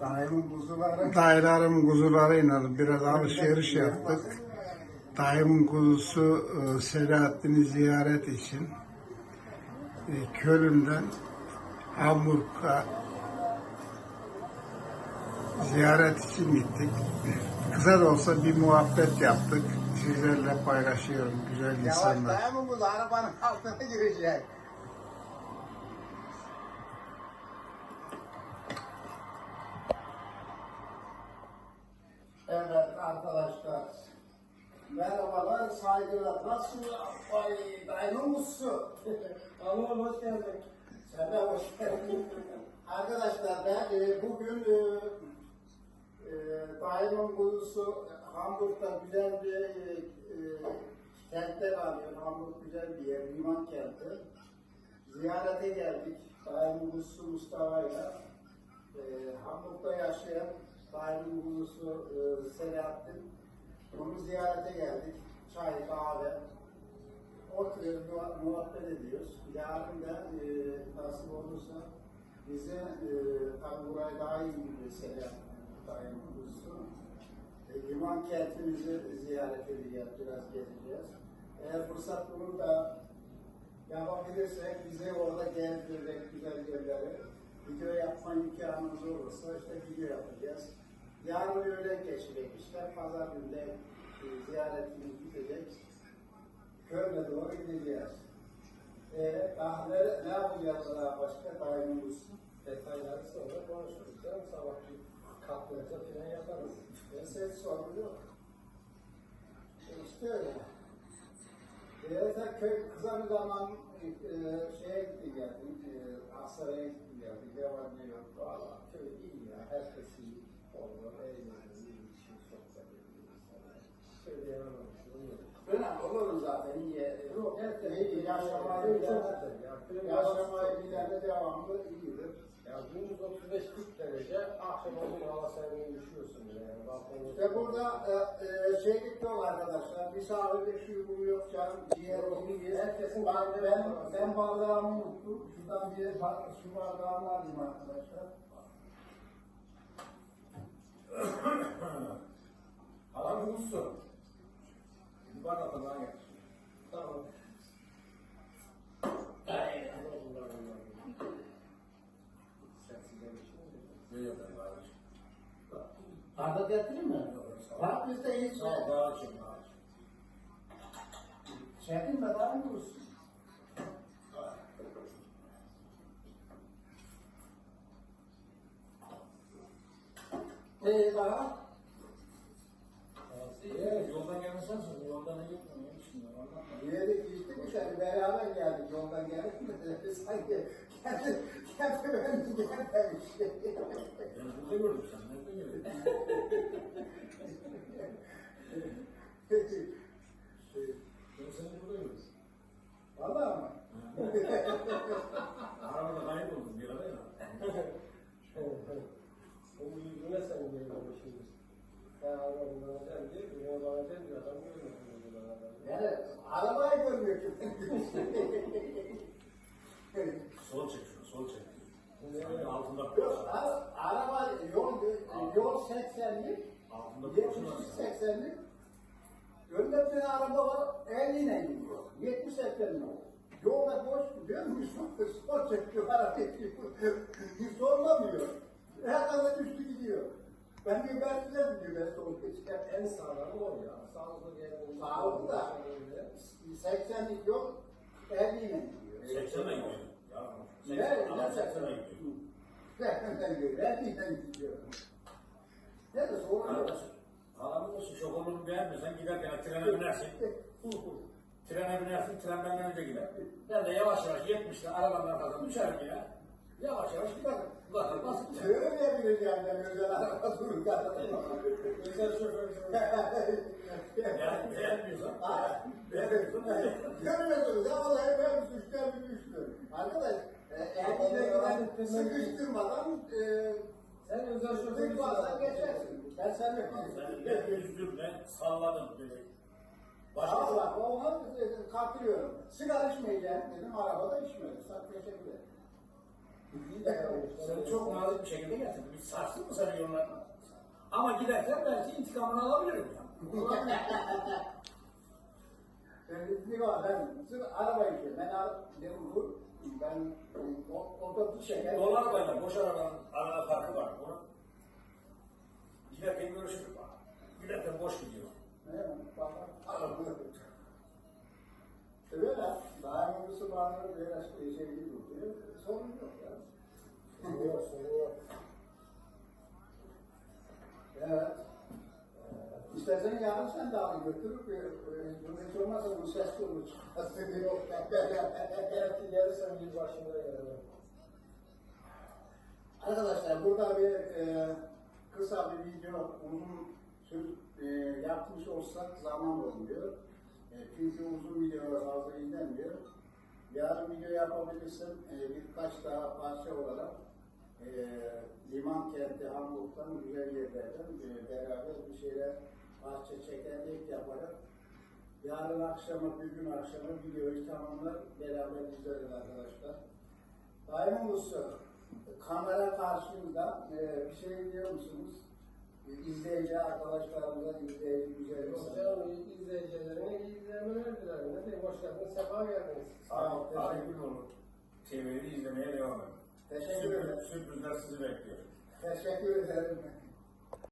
Dayımın kuzuları. Kuzularıyla biraz alışveriş yaptık. Dayımın kuzusu e, Selahattin'i ziyaret için e, Köln'den Hamburg'a ziyaret için gittik. Kısa da olsa bir muhabbet yaptık. Sizlerle paylaşıyorum güzel Yavaş insanlar. dayanma bu da arabanın altına girecek. Evet arkadaşlar. Merhabalar, saygılar. Nasıl? Ay, dayanmışsın. Allah'ım hoş geldin. Sen de hoş geldin. Arkadaşlar ben e, bugün e, e, daimin kuzusu Hamburg'da güzel bir e, e, kentte kalıyor. Hamburg güzel bir yer, liman kenti. Ziyarete geldik. Daimin kuzusu Mustafa'yla. E, Hamburg'da yaşayan daimin kuzusu e, Selahattin. Onu ziyarete geldik. Çay, kahve, oturuyoruz, muha- muhabbet ediyoruz. Yarın da e, nasıl olursa bize e, tabi burayı daha iyi bir selam dayanımızı. E, liman kentimizi ziyaret edeceğiz, biraz gezeceğiz. Eğer fırsat bulur da yapabilirsek bize orada gezdirecek güzel yerleri video yapma imkanımız olursa işte video yapacağız. Yarın öğlen geçirecekmişler. Pazar günde e, ziyaretimiz bitecek. Köln'e doğru gideceğiz. Ee, daha ne, ne yapacağız daha başka daimimiz? Detayları sonra konuşuruz. Canım sabahki kalkmayınca falan yaparız. E, ses sorun yok. E, işte öyle. Sen köy kısa bir zaman e, şeye gitti geldim, e, Aksaray'a gitti geldim, devam ediyor. Valla köy iyi ya. Herkes iyi. Olur, eğlenir, iyi bir şey sohbet ediyoruz. Söyleyemem ama şu iyi. Önemli olur zaten iyi. Yok, herkes iyi. Yaşamayı Köy çok bilen, güzel ya. Köy yaşamayı bilen de devamlı iyidir. Ya gündüz 35-40 derece, akşam oldu hava serin düşüyorsun bile yani. Balkonda İşte burada e, e, şey gidiyor arkadaşlar, misafirlik şu bu yok canım, gibi Herkesin ben, ben, ben bardağımı unuttum. Şuradan bir ba- su bardağımı alayım arkadaşlar. Adam bulmuşsun. Bir bak atından gel. Tamam. Bardak getireyim mi? Bak bizde hiç Sağ ol, daha çek, daha çek. çekinme daha mı olsun? Ee, daha? Ee, yoldan gelmesen sen, yoldan ne anlatma. Yere gittik işte beraber geldik yoldan geldik sanki kendi kendi ben gelmemiş. Ben burada gördüm sen, nerede gördün? Ben seni burada gördüm. Valla mı? Arabada kayboldum bir ara ya. O yüzüne sen geliyorsun şimdi. Ben arabanın sen diye, bir bana sen diyor, adam görmüyorsun dedi bana. Yani arabayı görmüyor ki. Sol çek şunu, sol çek. Sanki altında Yok, araba yol yol 80'lik, Altında 70 koşar. 80'lik. Önde bir araba var, 50 ile gidiyor. 70 80 yol. Yolda boş gidiyor, spor çekiyor, çekiyor. Hiç zorlamıyor. Herkese düştü gidiyor. Ben bir Mert'le gidiyor, ben sol geçer. En sağlamı o ya. Sağlıklı. Sağlıklı da. 80'lik yol 50 ile gidiyor. 80'e gidiyor. Ya, Ne? 80, adam 80'e gidiyor. Nereden gidiyor? Nereden gidiyor? Ne de sonra Arkadaş, Paranın olsun, şokolunu beğenmiyorsan giderken trene binersin. Trene binersin, tren benden önce gider. Ben de yavaş yavaş 70'le arabanın arkasından düşerim ya. Yavaş yavaş giderim. Zaten basit ya. Şöyle bileceğim ben özel araba durur Özel şoför. Yani beğenmiyorsan. Görmüyorsunuz ya vallahi ben suçlar bir düştüm. Arkadaş, e, eğer giden sıkıştırmadan e, Sen özel şoför sıkıştırmadan geçersin. Ben sen de Ben, ben üzdüm, ben salladım böyle. Başka Başka bak ona e, katılıyorum. Sigara içmeyeceğim dedim arabada. Sağ teşekkür ederim. Sen çok nazik bir şekilde getirdin. Bir sarsın mı seni yollarına? Ama giderken belki intikamını alabilirim. Ben dedim var ben sırf araba içiyorum. Ben dedim dur. Ben o- otobüs çeker. Dolu arabayla boş arabanın arada farkı var. Onu giderken görüşürüz. Giderken boş gidiyor. Evet. Öyle. Daha öncesi bazıları biraz şey gibi duruyor. Sorun yok ya. Sorun yok, sorun yok. Evet. İstersen yarın sen de abi götürüp e, e, hiç olmazsa bu ses kolu çıkarsın yok. Belki gelirsen bir başına gelelim. Arkadaşlar burada bir e, kısa bir video uzun söz e, yapmış olsak zaman olmuyor. E, çünkü uzun videolar fazla izlenmiyor. Yarın video yapabilirsem e, birkaç daha parça olarak e, liman kenti Hamburg'dan güzel yerlerden e, beraber bir şeyler parça çekerlik yaparak yarın akşama, bir gün akşama videoyu tamamlar beraber izleriz arkadaşlar. Daim Usta, kamera karşımda e, bir şey diyor musunuz? E, İzleyici arkadaşlarımıza, izleyici güzel insanlar. izleyicilerine iyi izlemeler dilerim. Ne diyeyim hoş geldiniz, sefa geldiniz. Sağ ol, Tarih teşekkür, Günoğlu TV'yi izlemeye devam edin. teşekkür ederim. Sürpriz- Sürprizler sizi bekliyor. Teşekkür ederim.